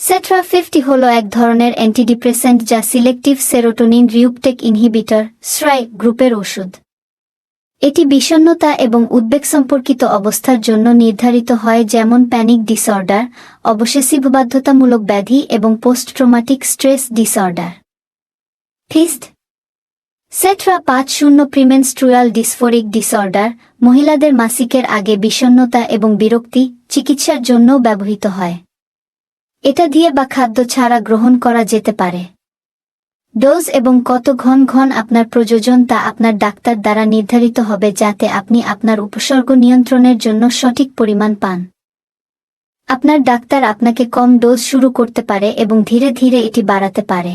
সেট্রা fifty হল এক ধরনের অ্যান্টিডিপ্রেসেন্ট যা selective serotonin reuptake inhibitor SSRI গ্রুপের ওষুধ। এটি বিষণ্নতা এবং উদ্বেগ সম্পর্কিত অবস্থার জন্য নির্ধারিত হয় যেমন প্যানিক ডিসঅর্ডার অবসেসিভ বাধ্যতামূলক ব্যাধি এবং পোস্ট ট্রোমাটিক স্ট্রেস ডিসঅর্ডার ফিস্ট সেট্রা পাঁচ শূন্য প্রিমেনস্ট্রুয়াল ডিসফোরিক ডিসঅর্ডার মহিলাদের মাসিকের আগে বিষণ্নতা এবং বিরক্তি চিকিৎসার জন্যও ব্যবহৃত হয়। এটা দিয়ে বা খাদ্য ছাড়া গ্রহণ করা যেতে পারে। ডোজ এবং কত ঘন ঘন আপনার প্রয়োজন তা আপনার ডাক্তার দ্বারা নির্ধারিত হবে যাতে আপনি আপনার উপসর্গ নিয়ন্ত্রণের জন্য সঠিক পরিমাণ পান। আপনার ডাক্তার আপনাকে কম ডোজ শুরু করতে পারে এবং ধীরে ধীরে এটি বাড়াতে পারে।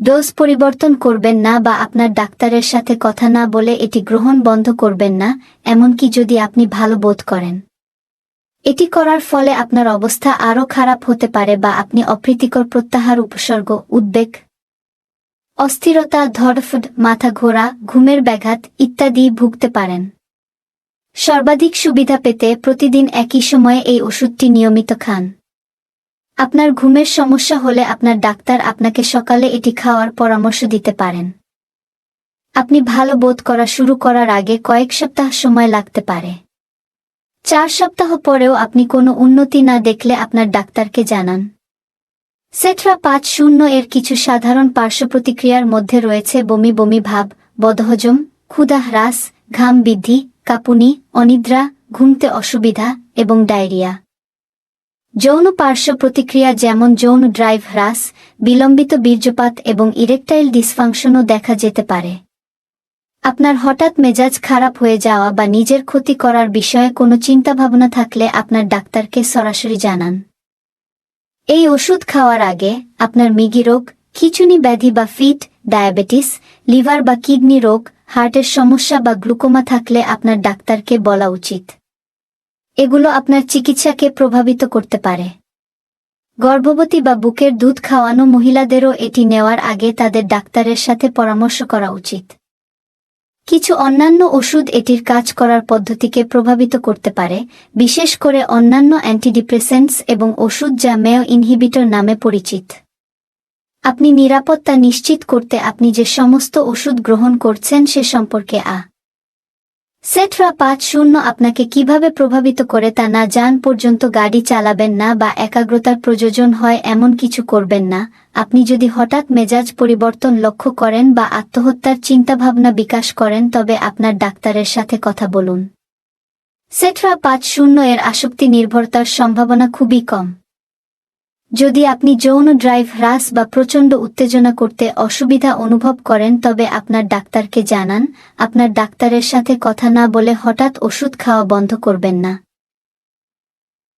ডোজ পরিবর্তন করবেন না বা আপনার ডাক্তারের সাথে কথা না বলে এটি গ্রহণ বন্ধ করবেন না, এমনকি যদি আপনি ভালো বোধ করেন। এটি করার ফলে আপনার অবস্থা আরও খারাপ হতে পারে বা আপনি অপ্রীতিকর প্রত্যাহার উপসর্গ, উদ্বেগ, অস্থিরতা ধরফুড মাথা ঘোরা, ঘুমের ব্যাঘাত ইত্যাদি ভুগতে পারেন। সর্বাধিক সুবিধা পেতে প্রতিদিন একই সময়ে এই ওষুধটি নিয়মিত খান। আপনার ঘুমের সমস্যা হলে আপনার ডাক্তার আপনাকে সকালে এটি খাওয়ার পরামর্শ দিতে পারেন। আপনি ভালো বোধ করা শুরু করার আগে কয়েক সপ্তাহ সময় লাগতে পারে। চার সপ্তাহ পরেও আপনি কোনো উন্নতি না দেখলে আপনার ডাক্তারকে জানান। সেট্রা পাঁচ শূন্য এর কিছু সাধারণ পার্শ্ব প্রতিক্রিয়ার মধ্যে রয়েছে বমি বমি ভাব, বদহজম, ক্ষুধা হ্রাস, ঘাম বৃদ্ধি, কাঁপুনি, অনিদ্রা, ঘুমতে অসুবিধা এবং ডায়রিয়া। যৌন পার্শ্ব প্রতিক্রিয়া যেমন যৌন ড্রাইভ হ্রাস, বিলম্বিত বীর্যপাত এবং ইরেকটাইল ডিসফাংশনও দেখা যেতে পারে। আপনার হঠাৎ মেজাজ খারাপ হয়ে যাওয়া বা নিজের ক্ষতি করার বিষয়ে কোনো চিন্তাভাবনা থাকলে আপনার ডাক্তারকে সরাসরি জানান। এই ওষুধ খাওয়ার আগে আপনার মিগি রোগ খিচুনি ব্যাধি বা ফিট, ডায়াবেটিস, লিভার বা কিডনি রোগ, হার্টের সমস্যা বা গ্লুকোমা থাকলে আপনার ডাক্তারকে বলা উচিত। এগুলো আপনার চিকিৎসাকে প্রভাবিত করতে পারে। গর্ভবতী বা বুকের দুধ খাওয়ানো মহিলাদেরও এটি নেওয়ার আগে তাদের ডাক্তারের সাথে পরামর্শ করা উচিত। কিছু অন্যান্য ওষুধ এটির কাজ করার পদ্ধতিকে প্রভাবিত করতে পারে, বিশেষ করে অন্যান্য অ্যান্টিডিপ্রেসেন্টস এবং ওষুধ যা মেয় ইনহিবিটর নামে পরিচিত। আপনি নিরাপত্তা নিশ্চিত করতে আপনি যে সমস্ত ওষুধ গ্রহণ করছেন সে সম্পর্কে আ। সেটরা পাঁচ শূন্য আপনাকে কীভাবে প্রভাবিত করে তা না যান পর্যন্ত গাড়ি চালাবেন না বা একাগ্রতার প্রয়োজন হয় এমন কিছু করবেন না। আপনি যদি হঠাৎ মেজাজ পরিবর্তন লক্ষ্য করেন বা আত্মহত্যার চিন্তাভাবনা বিকাশ করেন, তবে আপনার ডাক্তারের সাথে কথা বলুন। সেটরা পাঁচ শূন্য এর আসক্তি নির্ভরতার সম্ভাবনা খুবই কম। যদি আপনি যৌন ড্রাইভ হ্রাস বা প্রচণ্ড উত্তেজনা করতে অসুবিধা অনুভব করেন, তবে আপনার ডাক্তারকে জানান। আপনার ডাক্তারের সাথে কথা না বলে হঠাৎ ওষুধ খাওয়া বন্ধ করবেন না।